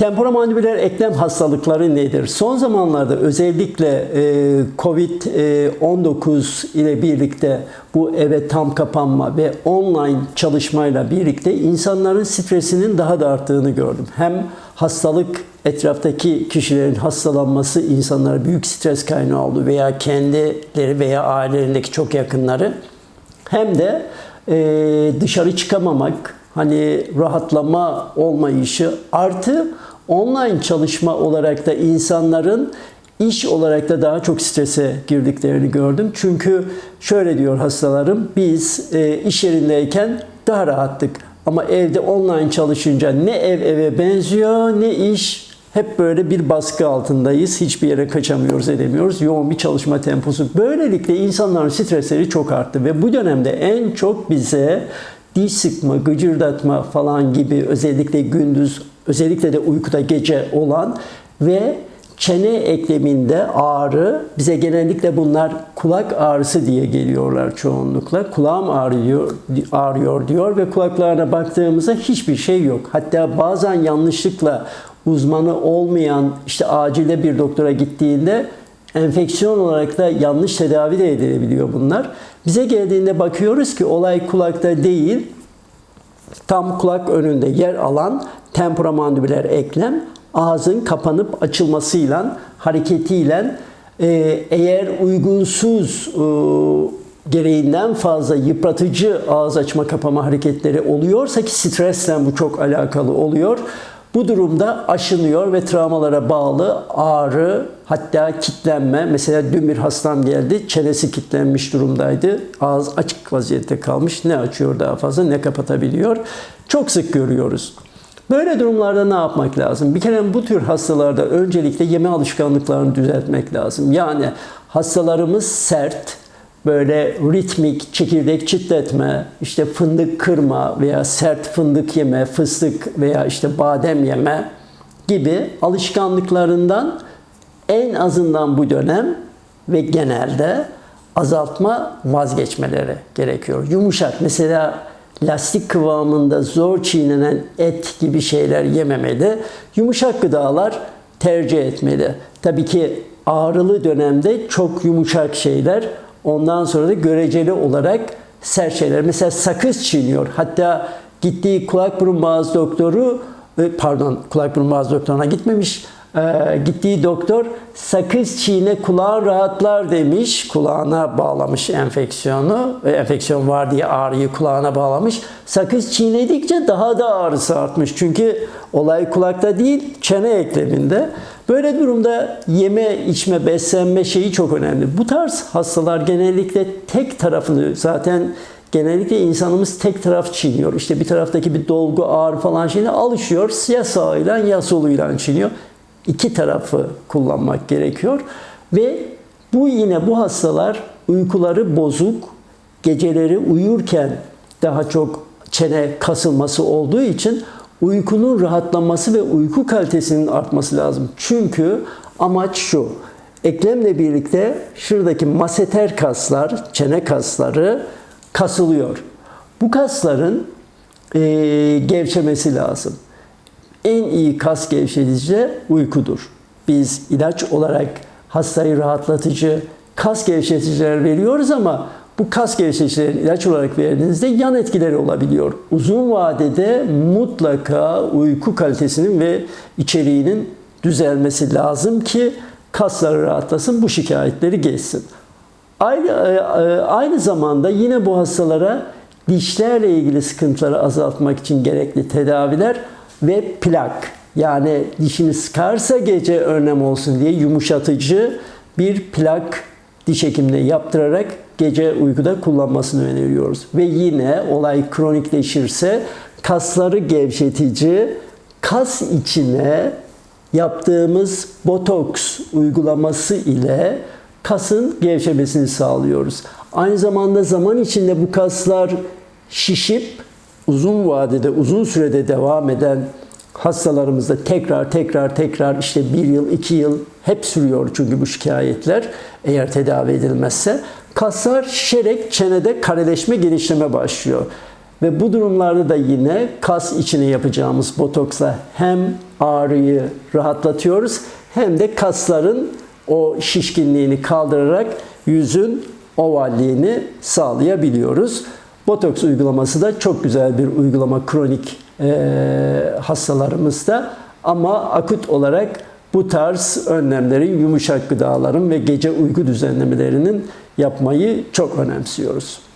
Temporomandibüler eklem hastalıkları nedir? Son zamanlarda özellikle e, Covid-19 ile birlikte bu eve tam kapanma ve online çalışmayla birlikte insanların stresinin daha da arttığını gördüm. Hem hastalık etraftaki kişilerin hastalanması insanlara büyük stres kaynağı oldu veya kendileri veya ailelerindeki çok yakınları hem de e, dışarı çıkamamak, hani rahatlama olmayışı artı online çalışma olarak da insanların iş olarak da daha çok strese girdiklerini gördüm. Çünkü şöyle diyor hastalarım, biz e, iş yerindeyken daha rahattık. Ama evde online çalışınca ne ev eve benziyor ne iş hep böyle bir baskı altındayız. Hiçbir yere kaçamıyoruz, edemiyoruz. Yoğun bir çalışma temposu. Böylelikle insanların stresleri çok arttı ve bu dönemde en çok bize diş sıkma, gıcırdatma falan gibi özellikle gündüz, özellikle de uykuda gece olan ve çene ekleminde ağrı, bize genellikle bunlar kulak ağrısı diye geliyorlar çoğunlukla. Kulağım ağrıyor, ağrıyor diyor ve kulaklarına baktığımızda hiçbir şey yok. Hatta bazen yanlışlıkla uzmanı olmayan işte acilde bir doktora gittiğinde enfeksiyon olarak da yanlış tedavi de edilebiliyor bunlar. Bize geldiğinde bakıyoruz ki olay kulakta değil, tam kulak önünde yer alan temporomandibüler eklem ağzın kapanıp açılmasıyla, hareketiyle e, eğer uygunsuz e, gereğinden fazla yıpratıcı ağız açma kapama hareketleri oluyorsa ki stresle bu çok alakalı oluyor. Bu durumda aşınıyor ve travmalara bağlı ağrı hatta kitlenme. Mesela dün bir hastam geldi çenesi kitlenmiş durumdaydı. Ağız açık vaziyette kalmış. Ne açıyor daha fazla ne kapatabiliyor. Çok sık görüyoruz. Böyle durumlarda ne yapmak lazım? Bir kere bu tür hastalarda öncelikle yeme alışkanlıklarını düzeltmek lazım. Yani hastalarımız sert, böyle ritmik çekirdek çitletme, işte fındık kırma veya sert fındık yeme, fıstık veya işte badem yeme gibi alışkanlıklarından en azından bu dönem ve genelde azaltma vazgeçmeleri gerekiyor. Yumuşak mesela lastik kıvamında zor çiğnenen et gibi şeyler yememeli. Yumuşak gıdalar tercih etmeli. Tabii ki ağrılı dönemde çok yumuşak şeyler ondan sonra da göreceli olarak sert şeyler. Mesela sakız çiğniyor. Hatta gittiği kulak burun boğaz doktoru pardon kulak burun boğaz doktoruna gitmemiş e, gittiği doktor sakız çiğne kulağın rahatlar demiş. Kulağına bağlamış enfeksiyonu. E, enfeksiyon var diye ağrıyı kulağına bağlamış. Sakız çiğnedikçe daha da ağrısı artmış. Çünkü olay kulakta değil çene ekleminde. Böyle durumda yeme, içme, beslenme şeyi çok önemli. Bu tarz hastalar genellikle tek tarafını zaten genellikle insanımız tek taraf çiğniyor. İşte bir taraftaki bir dolgu, ağrı falan şeyine alışıyor. Ya sağıyla ya soluyla çiğniyor iki tarafı kullanmak gerekiyor. Ve bu yine bu hastalar uykuları bozuk, geceleri uyurken daha çok çene kasılması olduğu için uykunun rahatlaması ve uyku kalitesinin artması lazım. Çünkü amaç şu. Eklemle birlikte şuradaki maseter kaslar, çene kasları kasılıyor. Bu kasların e, gevşemesi lazım en iyi kas gevşetici uykudur. Biz ilaç olarak hastayı rahatlatıcı kas gevşeticiler veriyoruz ama bu kas gevşeticileri ilaç olarak verdiğinizde yan etkileri olabiliyor. Uzun vadede mutlaka uyku kalitesinin ve içeriğinin düzelmesi lazım ki kasları rahatlasın, bu şikayetleri geçsin. Aynı, e, e, aynı zamanda yine bu hastalara dişlerle ilgili sıkıntıları azaltmak için gerekli tedaviler ve plak yani dişini sıkarsa gece önlem olsun diye yumuşatıcı bir plak diş hekimine yaptırarak gece uykuda kullanmasını öneriyoruz. Ve yine olay kronikleşirse kasları gevşetici kas içine yaptığımız botoks uygulaması ile kasın gevşemesini sağlıyoruz. Aynı zamanda zaman içinde bu kaslar şişip uzun vadede, uzun sürede devam eden hastalarımızda tekrar tekrar tekrar işte bir yıl, iki yıl hep sürüyor çünkü bu şikayetler eğer tedavi edilmezse kaslar şişerek çenede kareleşme, genişleme başlıyor. Ve bu durumlarda da yine kas içine yapacağımız botoksla hem ağrıyı rahatlatıyoruz hem de kasların o şişkinliğini kaldırarak yüzün ovalliğini sağlayabiliyoruz. Botoks uygulaması da çok güzel bir uygulama kronik e, hastalarımızda ama akut olarak bu tarz önlemleri yumuşak gıdaların ve gece uyku düzenlemelerinin yapmayı çok önemsiyoruz.